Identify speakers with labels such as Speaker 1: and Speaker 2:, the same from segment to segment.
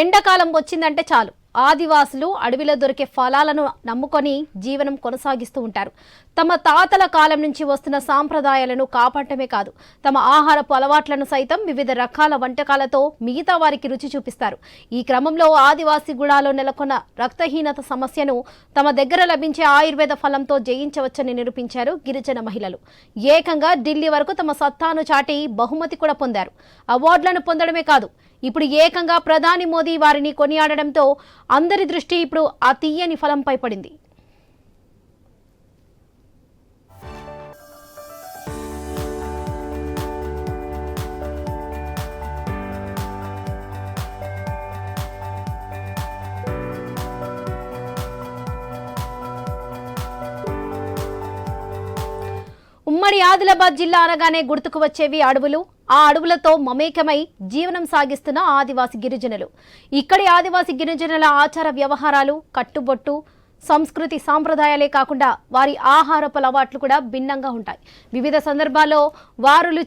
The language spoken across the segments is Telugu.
Speaker 1: ఎండాకాలం వచ్చిందంటే చాలు. ఆదివాసులు అడవిలో దొరికే ఫలాలను నమ్ముకొని జీవనం కొనసాగిస్తూ ఉంటారు. తమ తాతల కాలం నుంచి వస్తున్న సాంప్రదాయాలను కాపాడటమే కాదు తమ ఆహారపు అలవాట్లను సైతం వివిధ రకాల వంటకాలతో మిగతా వారికి రుచి చూపిస్తారు. ఈ క్రమంలో ఆదివాసి గుడాలో నెలకొన్న రక్తహీనత సమస్యను తమ దగ్గర లభించే ఆయుర్వేద ఫలంతో జయించవచ్చని నిరూపించారు గిరిజన మహిళలు. ఏకంగా ఢిల్లీ వరకు తమ సత్తాను చాటి బహుమతి కూడా పొందారు. అవార్డులను పొందడమే కాదు ఇప్పుడు ఏకంగా ప్రధాని మోదీ వారిని కొనియాడడంతో అందరి దృష్టి ఇప్పుడు ఆ తీయని ఫలంపై పడింది. ఉమ్మడి ఆదిలాబాద్ జిల్లా అనగానే గుర్తుకు వచ్చేవి అడవులు. ఆ అడవులతో మమేకమై జీవనం సాగిస్తున్న ఆదివాసి గిరిజనులు. ఇక్కడి ఆదివాసి గిరిజనుల ఆచార వ్యవహారాలు కట్టుబొట్టు సంస్కృతి సాంప్రదాయాలే కాకుండా వారి ఆహారపు అలవాట్లు కూడా భిన్నంగా ఉంటాయి. వివిధ సందర్భాల్లో వారులు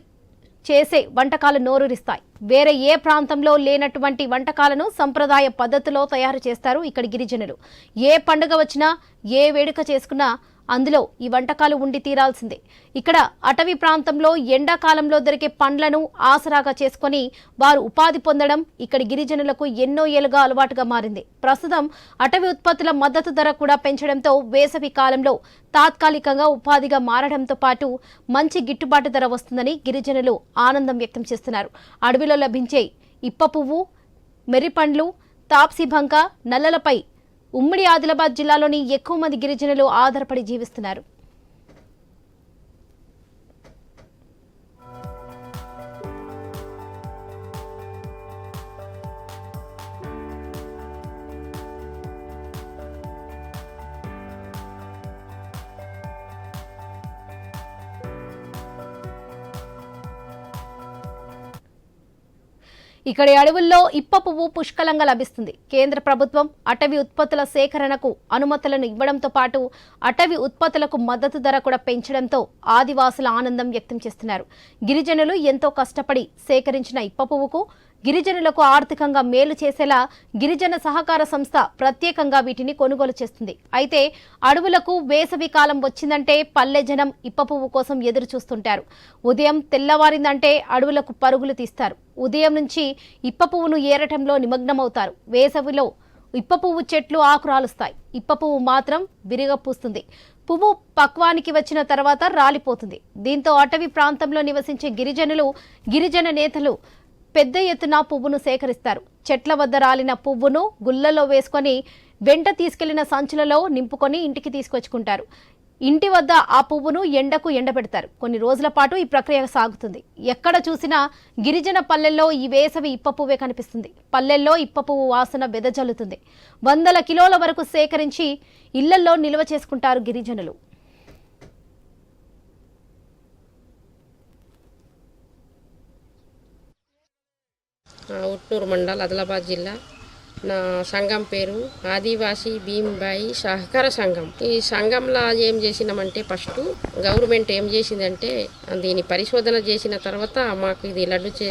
Speaker 1: చేసే వంటకాలు నోరూరిస్తాయి. వేరే ఏ ప్రాంతంలో లేనటువంటి వంటకాలను సంప్రదాయ పద్ధతిలో తయారు చేస్తారు ఇక్కడి గిరిజనులు. ఏ పండుగ వచ్చినా ఏ వేడుక చేసుకున్నా అందులో ఈ వంటకాలు ఉండి తీరాల్సిందే. ఇక్కడ అటవీ ప్రాంతంలో ఎండాకాలంలో దొరికే పండ్లను ఆసరాగా చేసుకొని వారు ఉపాధి పొందడం ఇక్కడి గిరిజనులకు ఎన్నో ఏళ్ళుగా అలవాటుగా మారింది. ప్రస్తుతం అటవీ ఉత్పత్తుల మద్దతు ధర కూడా పెంచడంతో వేసవి కాలంలో తాత్కాలికంగా ఉపాధిగా మారడంతో పాటు మంచి గిట్టుబాటు ధర వస్తుందని గిరిజనులు ఆనందం వ్యక్తం చేస్తున్నారు. అడవిలో లభించే ఇప్ప పువ్వు మెర్రిపండ్లు తాప్సిభంక నల్లలపై ఉమ్మడి ఆదిలాబాద్ జిల్లాలోని ఎక్కువ మంది గిరిజనులు ఆధారపడి జీవిస్తున్నారు. ఇక్కడి అడవుల్లో ఇప్ప పువ్వు పుష్కలంగా లభిస్తుంది. కేంద్ర ప్రభుత్వం అటవీ ఉత్పత్తుల సేకరణకు అనుమతులను ఇవ్వడంతో పాటు అటవీ ఉత్పత్తులకు మద్దతు ధర కూడా పెంచడంతో ఆదివాసుల ఆనందం వ్యక్తం చేస్తున్నారు. గిరిజనులు ఎంతో కష్టపడి సేకరించిన ఇప్ప పువ్వుకు గిరిజనులకు ఆర్థికంగా మేలు చేసేలా గిరిజన సహకార సంస్థ ప్రత్యేకంగా వీటిని కొనుగోలు చేస్తుంది. అయితే అడవులకు వేసవి కాలం వచ్చిందంటే పల్లె జనం ఇప్ప పువ్వు కోసం ఎదురు చూస్తుంటారు. ఉదయం తెల్లవారిందంటే అడవులకు పరుగులు తీస్తారు. ఉదయం నుంచి ఇప్ప పువ్వును ఏరటంలో నిమగ్నమవుతారు. వేసవిలో ఇప్ప పువ్వు చెట్లు ఆకురాలుస్తాయి ఇప్ప పువ్వు మాత్రం విరిగపూస్తుంది పువ్వు పక్వానికి వచ్చిన తర్వాత రాలిపోతుంది. దీంతో అటవీ ప్రాంతంలో నివసించే గిరిజనులు గిరిజన నేతలు పెద్ద ఎత్తున పువ్వును సేకరిస్తారు. చెట్ల వద్ద రాలిన పువ్వును గుల్లలో వేసుకొని వెంట తీసుకెళ్ళిన సంచులలో నింపుకొని ఇంటికి తీసుకొచ్చుకుంటారు. ఇంటి వద్ద ఆ పువ్వును ఎండకు ఎండబెడతారు. కొన్ని రోజుల పాటు ఈ ప్రక్రియ సాగుతుంది. ఎక్కడ చూసినా గిరిజన పల్లెల్లో ఈ వేసవి ఇప్ప పువ్వే కనిపిస్తుంది. పల్లెల్లో ఇప్ప పువ్వు వాసన వెదజల్లుతుంది. వందల కిలోల వరకు సేకరించి ఇళ్ళల్లో నిల్వ చేసుకుంటారు గిరిజనులు
Speaker 2: ఆ, ఉట్నూరు మండల్ ఆదిలాబాద్ జిల్లా. నా సంఘం పేరు ఆదివాసీ భీమ్బాయి సహకార సంఘం. ఈ సంఘంలో ఏం చేసినామంటే ఫస్ట్ గవర్నమెంట్ ఏం చేసిందంటే దీని పరిశోధన చేసిన తర్వాత మాకు ఇది లడ్డు చే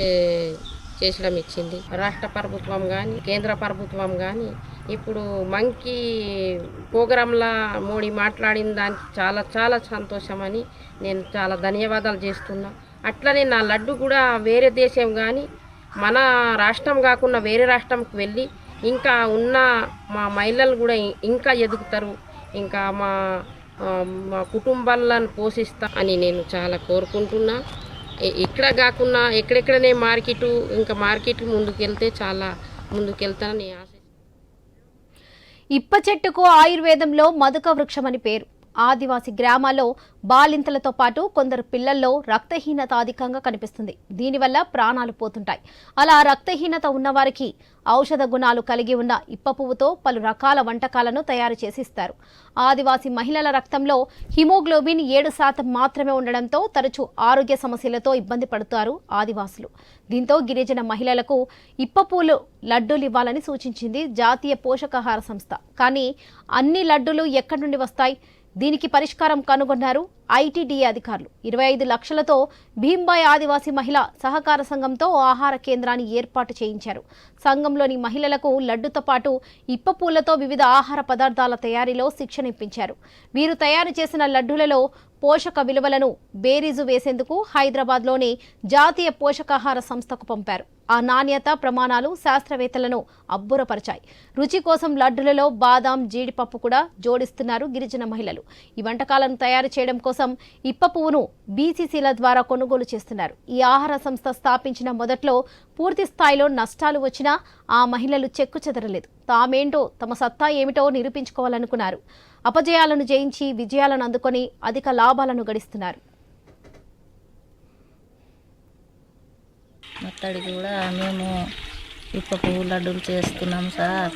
Speaker 2: చేసడం ఇచ్చింది. రాష్ట్ర ప్రభుత్వం కానీ కేంద్ర ప్రభుత్వం కానీ ఇప్పుడు మంకీ ప్రోగ్రాంలా మోడీ మాట్లాడిన దానికి చాలా చాలా సంతోషమని నేను చాలా ధన్యవాదాలు చేస్తున్నా. అట్లనే నా లడ్డు కూడా వేరే దేశం కానీ మన రాష్ట్రం కాకుండా వేరే రాష్ట్రంకి వెళ్ళి ఇంకా ఉన్న మా మహిళలు కూడా ఇంకా ఎదుగుతారు. ఇంకా మా మా కుటుంబాలను పోషిస్తా అని నేను చాలా కోరుకుంటున్నా. ఇక్కడ కాకుండా ఎక్కడెక్కడనే మార్కెట్ ఇంకా మార్కెట్ ముందుకెళ్తే చాలా ముందుకెళ్తానని ఆశ
Speaker 1: ఇప్ప చెట్టుకు ఆయుర్వేదంలో మధుక వృక్షం అని పేరు. ఆదివాసీ గ్రామాల్లో బాలింతలతో పాటు కొందరు పిల్లల్లో రక్తహీనత అధికంగా కనిపిస్తుంది. దీనివల్ల ప్రాణాలు పోతుంటాయి. అలా రక్తహీనత ఉన్నవారికి ఔషధ గుణాలు కలిగి ఉన్న ఇప్ప పువ్వుతో పలు రకాల వంటకాలను తయారు చేసి ఇస్తారు ఆదివాసి మహిళల రక్తంలో హిమోగ్లోబిన్ ఏడు శాతం మాత్రమే ఉండడంతో తరచూ ఆరోగ్య సమస్యలతో ఇబ్బంది పడుతారు ఆదివాసులు. దీంతో గిరిజన మహిళలకు ఇప్ప పూలు లడ్డూలు ఇవ్వాలని సూచించింది జాతీయ పోషకాహార సంస్థ. కానీ అన్ని లడ్డూలు ఎక్కడి నుండి వస్తాయి? దీనికి పరిష్కారం కనుగొన్నారు ఐటీడీఏ అధికారులు. ఇరవై ఐదు లక్షలతో భీంబాయ్ ఆదివాసీ మహిళ సహకార సంఘంతో ఆహార కేంద్రాన్ని ఏర్పాటు చేయించారు. సంఘంలోని మహిళలకు లడ్డుతో పాటు ఇప్ప పూలతో వివిధ ఆహార పదార్థాల తయారీలో శిక్షణ ఇప్పించారు వీరు తయారు చేసిన లడ్డులలో పోషక విలువలను బేరీజు వేసేందుకు హైదరాబాద్లోని జాతీయ పోషకాహార సంస్థకు పంపారు. ఆ నాణ్యత ప్రమాణాలు శాస్త్రవేత్తలను అబ్బురపరిచాయి. రుచి కోసం లడ్డులలో బాదాం జీడిపప్పు కూడా జోడిస్తున్నారు గిరిజన మహిళలు. ఈ వంటకాలను తయారు చేయడం కోసం ఇప్ప పువ్వును బీసీసీల ద్వారా కొనుగోలు చేస్తున్నారు. ఈ ఆహార సంస్థ స్థాపించిన మొదట్లో పూర్తి స్థాయిలో నష్టాలు వచ్చినా ఆ మహిళలు చెక్కు చెదరలేదు. తామేంటో తమ సత్తా ఏమిటో నిరూపించుకోవాలనుకున్నారు. అపజయాలను జయించి విజయాలను అందుకొని అధిక లాభాలను గడిస్తున్నారు.
Speaker 3: అత్తడి కూడా మేము ఇప్ప పువ్వు లడ్డూలు చేస్తున్నాం సార్.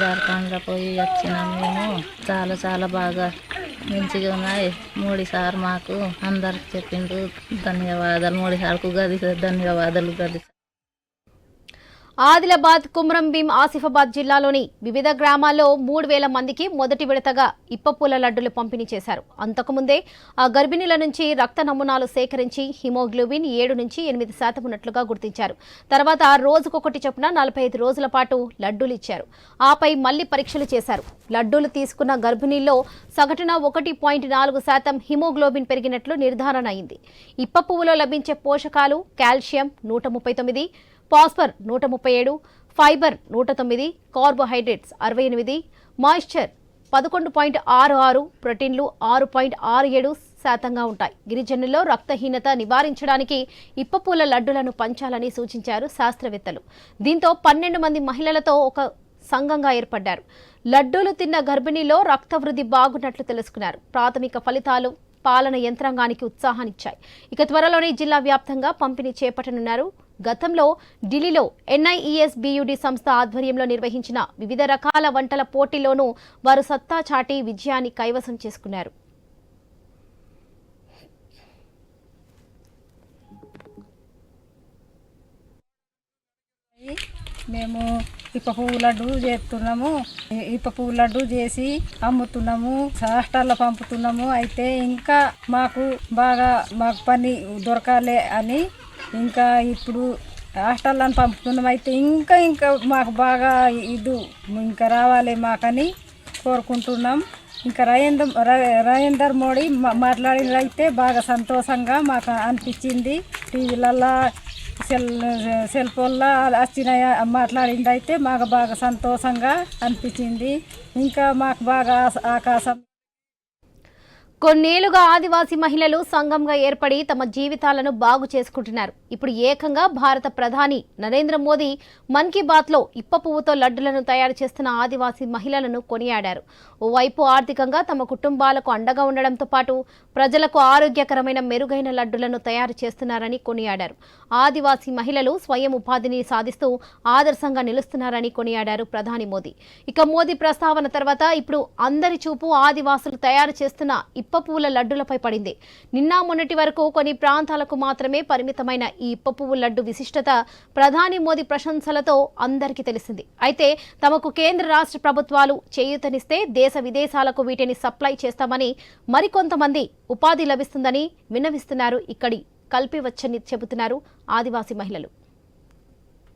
Speaker 3: జార్ఖండ్లో పోయి వచ్చినాం మేము. చాలా చాలా బాగా మంచిగా ఉన్నాయి. మోడీ సార్ మాకు అందరికి చెప్పిండ్రు ధన్యవాదాలు. మోడీ సార్కు గది ధన్యవాదాలు గది
Speaker 1: ఆదిలాబాద్ కుమ్రంభీం ఆసిఫాబాద్ జిల్లాలోని వివిధ గ్రామాల్లో మూడు వేల మందికి మొదటి విడతగా ఇప్పపూల లడ్డులు పంపిణీ చేశారు. అంతకుముందే ఆ గర్భిణీల నుంచి రక్త నమూనాలు సేకరించి హిమోగ్లోబిన్ ఏడు నుంచి ఎనిమిది శాతం ఉన్నట్లుగా గుర్తించారు. తర్వాత రోజుకొకటి చొప్పున నలభై ఐదు రోజుల పాటు లడ్డూలు ఇచ్చారు. ఆపై మళ్ళీ పరీక్షలు చేశారు. లడ్డూలు తీసుకున్న గర్భిణీల్లో సగటున ఒకటి పాయింట్ నాలుగు శాతం హిమోగ్లోబిన్ పెరిగినట్లు నిర్ధారణ అయింది. ఇప్ప పువ్వులో లభించే పోషకాలు కాల్షియం నూట ముప్పై తొమ్మిది ఫాస్ఫర్ నూట ముప్పై ఏడు ఫైబర్ నూట తొమ్మిది కార్బోహైడ్రేట్స్ అరవై ఎనిమిది మాయిశ్చర్ పదకొండు పాయింట్ ఆరు ఆరు ప్రోటీన్లు ఆరు పాయింట్ ఆరు ఏడు శాతంగా ఉంటాయి. గిరిజనుల్లో రక్తహీనత నివారించడానికి ఇప్పపూల లడ్డులను పంచాలని సూచించారు శాస్త్రవేత్తలు. దీంతో పన్నెండు మంది మహిళలతో ఒక సంఘంగా ఏర్పడ్డారు. లడ్డూలు తిన్న గర్భిణీలో రక్త వృద్ధి బాగున్నట్లు తెలుసుకున్నారు. ప్రాథమిక ఫలితాలు పాలన యంత్రాంగానికి ఉత్సాహాన్నిచ్చాయి. ఇక త్వరలోనే జిల్లా వ్యాప్తంగా పంపిణీ చేపట్టనున్నారు గతంలో ఢిల్లీలో ఎన్ఐఈఎస్ బియుడి సంస్థ ఆధ్వర్యంలో నిర్వహించిన వివిధ రకాల వంటల పోటీలోనూ వారు సత్తా చాటి విజయాన్ని కైవసం చేసుకున్నారు.
Speaker 4: మేము ఇప్ప పువ్వు లడ్డు చేస్తున్నాము. ఇప్ప పువ్వు లడ్డు చేసి అమ్ముతున్నాము. హాస్టల్లో పంపుతున్నాము. అయితే ఇంకా మాకు బాగా మాకు పని దొరకాలి అని ఇంకా ఇప్పుడు హాస్టల్లో పంపుతున్నాం అయితే ఇంకా ఇంకా మాకు బాగా ఇది ఇంకా రావాలి మాకని కోరుకుంటున్నాం. ఇంకా రయేంద్ర ర- మోడీ మా- మాట్లాడినైతే బాగా సంతోషంగా మాకు అనిపించింది. టీవీలల్లో సెల్ సెల్ ఫోన్లో వచ్చిన మాట్లాడింది అయితే మాకు బాగా సంతోషంగా అనిపించింది. ఇంకా మాకు బాగా ఆకాశం
Speaker 1: కొన్నేళ్ళుగా ఆదివాసీ మహిళలు సంఘంగా ఏర్పడి తమ జీవితాలను బాగు చేసుకుంటున్నారు. ఇప్పుడు ఏకంగా భారత ప్రధాని నరేంద్ర మోదీ మన్ కీ బాత్లో ఇప్ప పువ్వుతో లడ్డులను తయారు చేస్తున్న ఆదివాసీ మహిళలను కొనియాడారు. ఓవైపు ఆర్థికంగా తమ కుటుంబాలకు అండగా ఉండడంతో పాటు ప్రజలకు ఆరోగ్యకరమైన మెరుగైన లడ్డులను తయారు చేస్తున్నారని కొనియాడారు. ఆదివాసీ మహిళలు స్వయం ఉపాధిని సాధిస్తూ ఆదర్శంగా నిలుస్తున్నారని కొనియాడారు ప్రధాని మోదీ. ఇక మోదీ ప్రస్తావన తర్వాత ఇప్పుడు అందరి చూపు ఆదివాసులు తయారు చేస్తున్న ఇప్ప పువ్వుల లడ్డులపై పడింది. నిన్న మొన్నటి వరకు కొన్ని ప్రాంతాలకు మాత్రమే పరిమితమైన ఈ ఇప్ప పువ్వు లడ్డు విశిష్టత ప్రధాని మోదీ ప్రశంసలతో అందరికీ తెలిసింది. అయితే తమకు కేంద్ర రాష్ట్ర ప్రభుత్వాలు చేయూతనిస్తే దేశ విదేశాలకు వీటిని సప్లై చేస్తామని మరికొంతమంది ఉపాధి లభిస్తుందని విన్నవిస్తున్నారు. ఇక్కడి కల్పివచ్చని చెబుతున్నారు ఆదివాసీ మహిళలు.